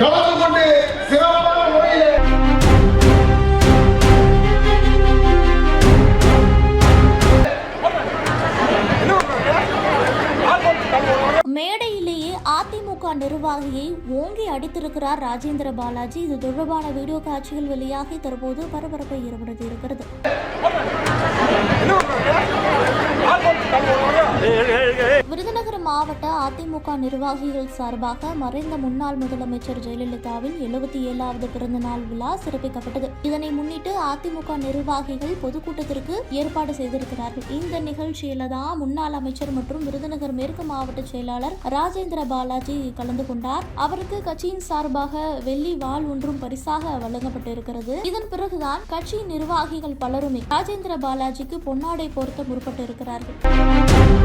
கலந்து கொண்டு சிறப்பான முறையில் மேடையிலேயே அதிமுக நிர்வாகியை ஓங்கி அடித்திருக்கிறார் ராஜேந்திர பாலாஜி இது தொடர்பான வீடியோ காட்சிகள் வெளியாகி தற்போது பரபரப்பை ஏற்படுத்தி இருக்கிறது விருதுநகர் மாவட்ட அதிமுக நிர்வாகிகள் சார்பாக மறைந்த முன்னாள் முதலமைச்சர் ஜெயலலிதாவின் எழுபத்தி ஏழாவது பிறந்த நாள் விழா சிறப்பிக்கப்பட்டது. இதனை முன்னிட்டு அதிமுக நிர்வாகிகள் பொதுக்கூட்டத்திற்கு ஏற்பாடு செய்திருக்கிறார்கள். இந்த நிகழ்ச்சியில தான் முன்னாள் அமைச்சர் மற்றும் விருதுநகர் மேற்கு மாவட்ட செயலாளர் ராஜேந்திர பாலாஜி கலந்து கொண்டார். அவருக்கு கட்சியின் சார்பாக வெள்ளி வாள் ஒன்றும் பரிசாக வழங்கப்பட்டிருக்கிறது. இதன் பிறகுதான் கட்சி நிர்வாகிகள் பலருமே ராஜேந்திர பாலாஜிக்கு பொன்னாடை பொருத்த முற்பட்டு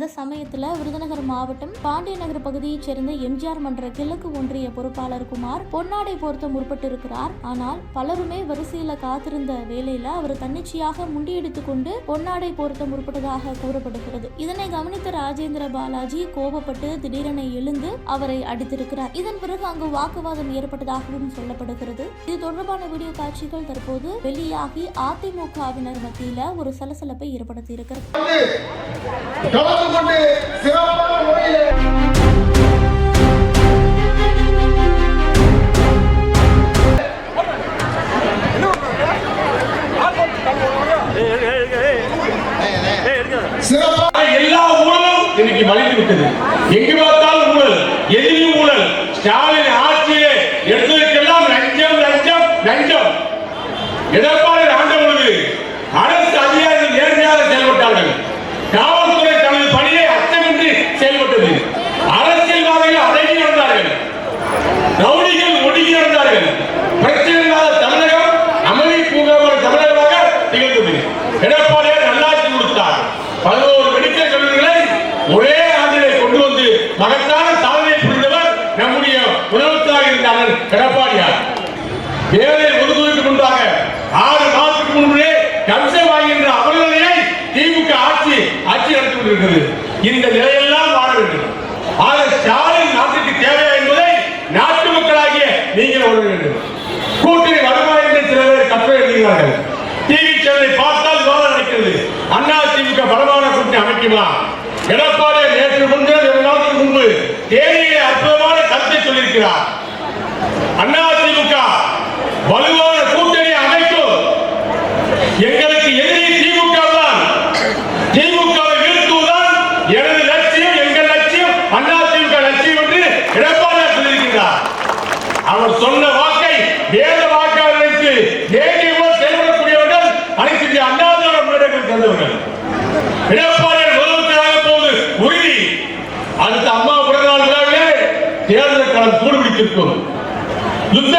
அந்த சமயத்துல விருதுநகர் மாவட்டம் பாண்டிய நகர் பகுதியைச் சேர்ந்த எம்ஜிஆர் மன்ற கிழக்கு ஒன்றிய பொறுப்பாளர் குமார் பொன்னாடை பொருத்த முற்பட்டிருக்கிறார். ஆனால் பலருமே வரிசையில காத்திருந்த வேலையில அவர் தன்னிச்சையாக முண்டியடித்துக் கொண்டு பொன்னாடை பொருத்த முற்பட்டதாக கூறப்படுகிறது. இதனை கவனித்த ராஜேந்திர பாலாஜி கோபப்பட்டு திடீரென எழுந்து அவரை அடித்திருக்கிறார். இதன் பிறகு அங்கு வாக்குவாதம் ஏற்பட்டதாகவும் சொல்லப்படுகிறது. இது தொடர்பான வீடியோ காட்சிகள் தற்போது வெளியாகி அதிமுகவினர் மத்தியில ஒரு சலசலப்பை ஏற்படுத்தியிருக்கிறது. கொண்டு சிறப்பான முறையில். எல்லா ஊழலும் இன்னைக்கு மலிந்து விட்டது எங்கு பார்த்தாலும் ஊழல். எடப்பாடியார் நல்லாட்சி கொடுத்தார். பதினோரு மெடிக்கல் கல்லூரிகளை ஒரே ஆண்டிலே கொண்டு வந்து மகத்தான சாதனை புரிந்தவர் நம்முடைய முதலமைச்சராக இருந்தார் எடப்பாடியார். வேலை ஒதுக்குவதற்கு முன்பாக ஆறு மாதத்துக்கு முன்பே கம்சம் வாங்குகின்ற அமல்நிலையை திமுக ஆட்சி ஆட்சி நடத்தி கொண்டிருக்கிறது. இந்த நிலையெல்லாம் வாழ வேண்டும். ஆக ஸ்டாலின் நாட்டுக்கு தேவையா என்பதை நாட்டு மக்களாகிய நீங்கள் உணர வேண்டும். கூட்டணி வருமா என்று சில பேர் கற்று எழுதுகிறார்கள் டிவி சேனலை பார்த்தால் விவாதம் நடக்கிறது அண்ணா திமுக பலமான கூட்டணி அமைக்குமா எடப்பாடி நேற்று முன்பு இரண்டு நாட்களுக்கு முன்பு தேனியிலே அற்புதமான கருத்தை சொல்லியிருக்கிறார். அண்ணா திமுக வலுவான கூட்டணி அமைப்பு எங்களுக்கு எதிரி திமுக தான். திமுக வீழ்த்துவதுதான் எனது லட்சியம் எங்கள் லட்சியம் அண்ணா திமுக லட்சியம் என்று எடப்பாடி சொல்லியிருக்கிறார். அவர் சொன்ன வாக்கை வேத வாக்காக நினைத்து செயல்படக்கூடியவர்கள் அனைத்து இந்திய அண்ணா திராவிட முன்னேற்றங்கள் தந்தவர்கள். எடப்பாடி அடுத்த அம்மா பிறந்தநாள் விழாவிலே தேர்தல் களம் சூடுபிடித்திருக்கும் யுத்த